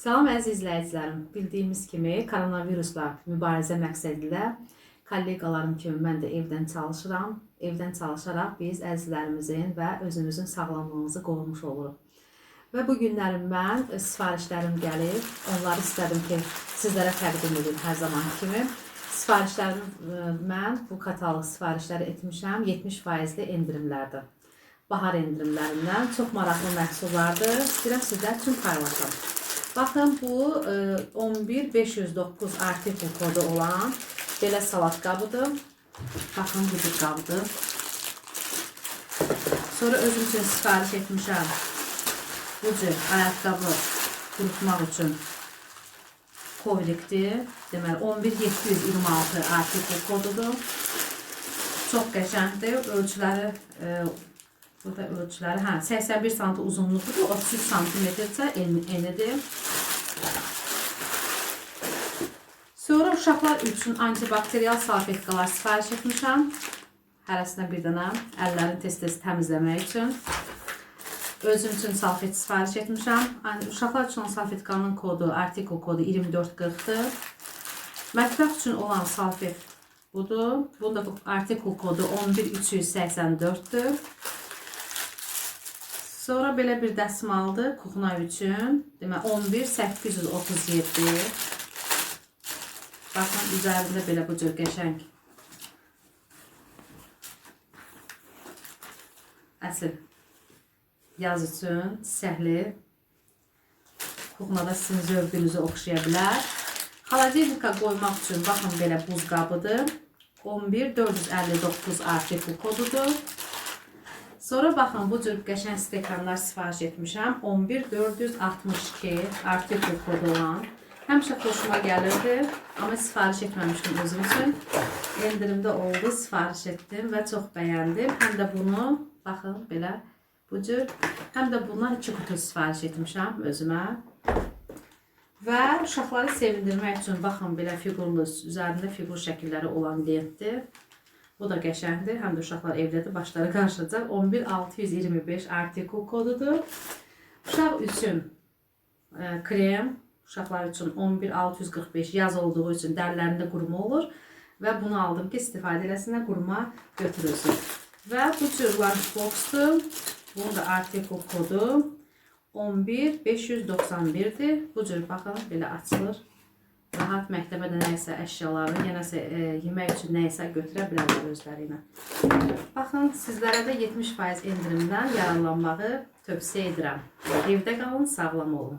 Salam əziz izləyicilərim. Bildiyimiz kimi koronavirusla mübarizə məqsədilə kolleqalarım kimi mən də evdən çalışıram. Evdən çalışaraq biz əzizlərimizin və özümüzün sağlamlığımızı qorumuş oluruq. Və bu günlərim mən e, sifarişlərim gəlib. Onları istədim ki, sizlərə təqdim edim hər zaman kimi. Sifarişlərim e, mən bu katalog sifarişləri etmişəm 70 faizli endirimlərdə. Bahar endirimlərindən çox maraqlı məhsullardır. İstəyirəm sizlər üçün paylaşam. Baxın bu e, 11509 artikel kodu olan belə salat qabıdır. Baxın bu cür qabıdır. Sonra özüm üçün sifariş etmişəm. Bu cür ayaqqabı qurutmaq üçün kovlikdir. Deməli 11726 artikel kodudur. Çox qəşəngdir. Ölçüləri e, burada ölçüləri hə 81 sm uzunluğudur, 33 sm isə en- enidir. Sonra uşaqlar üçün antibakteriyal salfetkalar sifariş etmişəm. Hərəsinə bir dənə əllərini tez-tez təmizləmək üçün. Özüm üçün salfet sifariş etmişəm. Yəni uşaqlar üçün salfetkanın kodu, artikel kodu 2440-dır. Mətbəx üçün olan salfet budur. Bunda artikel kodu 11384-dür. Sonra belə bir dəsmaldır kuxna üçün. Demək 11837. Baxın üzərində belə bu cür qəşəng əsl yaz üçün çiçəkli kuxnada sizin zövqünüzü oxşaya bilər. Xaladelnika qoymaq üçün baxın belə buz qabıdır. 11 459 artikel kodudur. Sonra baxın bu cür qəşəng stekanlar sifariş etmişəm. 11 462 artikel kodu olan. Həmişə xoşuma gəlirdi, amma sifariş etməmişdim özüm üçün. Endirimdə oldu, sifariş etdim və çox bəyəndim. Həm də bunu baxın belə bu cür, həm də bundan 2 qutu sifariş etmişəm özümə. Və uşaqları sevindirmək üçün baxın belə fiqurlu, üzərində fiqur şəkilləri olan lentdir. Bu da qəşəngdir. Həm də uşaqlar evdədir, başları qarışacaq. 11625 artikel kodudur. Uşaq üçün e, krem, uşaqlar üçün 11645 yaz olduğu üçün dərlərində quruma olur və bunu aldım ki, istifadə eləsinlər, quruma götürülsün. Və bu cür lunchboxdur. Bunun da artikel kodu 11591-dir. Bu cür baxın, belə açılır. Rahat məktəbə də nəyisə əşyalarını, yenəsə e, yemək üçün nəyisə götürə bilərlər özləri ilə. Baxın, sizlərə də 70% endirimdən yararlanmağı tövsiyə edirəm. Evdə qalın, sağlam olun.